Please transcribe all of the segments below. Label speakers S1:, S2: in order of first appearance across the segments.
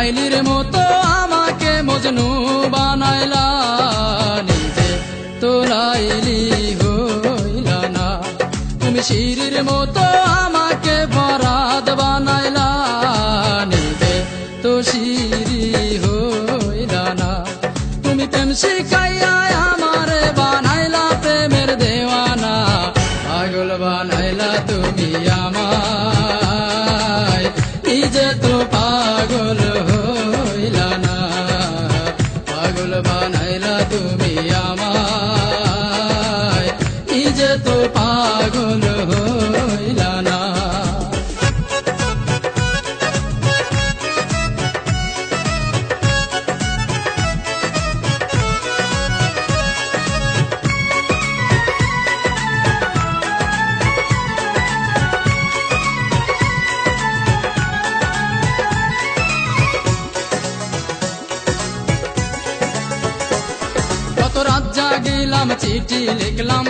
S1: লাইলির মতো আমাকে মজনু বানাইলা, নিজে তো লাইলি হইলা না। তুমি শিরির মতো আমাকে বরাদ বানাইলা, নিজে তো শিরি হইলা না। তুমি প্রেম শিখাইয়া তো পাগল হইলা না। রাত জাগিলাম চিঠি লিখলাম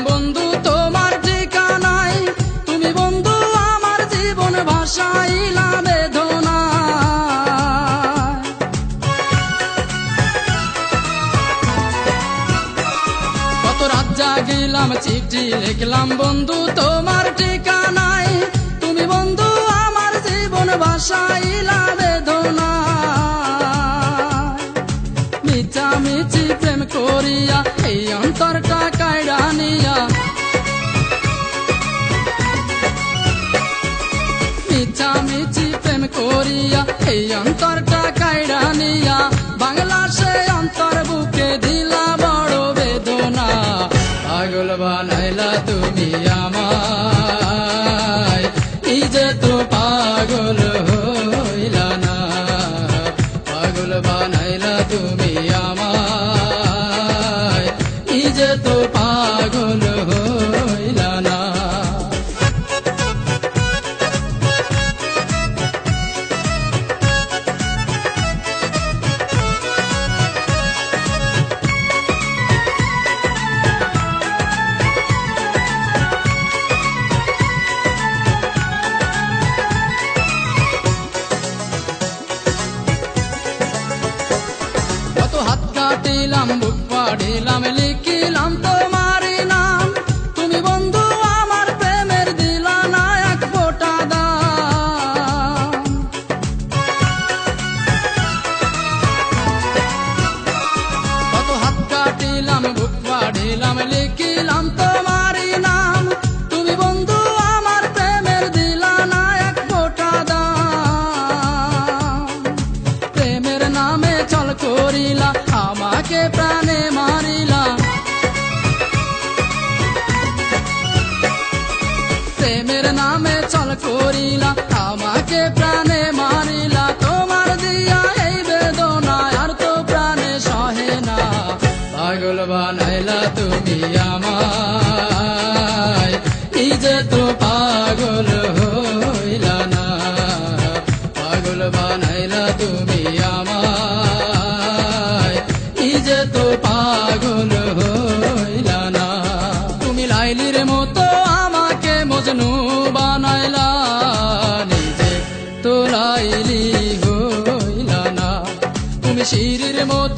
S1: জাগিলাম চিঠি লিখলাম, বন্ধু, তোমার ঠিকানায়। তুমি বন্ধু, আমার জীবন ভাষাইলা বেদনা মিছি প্রেম করিয়া, এই অন্তরটা কায়রা নিয়া। মিছা মিছি প্রেম করিয়া, এই অন্তরটা কায়রা নিয়া। বাংলা সে পাগল নাইলা তুমি আমায় পাড়িলাম লিখিলাম তোমার নাম। তুমি বন্ধু, আমার প্রেমের দিলা না এক ফোটা দাম। প্রেমের নামে চল করিলা, আমাকে প্রাণে মারিলা। প্রেমের নামে চল করিলা পাগল বানাইলা তুমি আমায়। নিজে তো পাগল হইলা না। পাগল বানাইলা তুমি আমায়। নিজে তো পাগল হইলা না। তুমি লাইলির মতো আমাকে মজনু বানাইলা। নিজে তো লাইলি হইলা না। তুমি শিরির মতো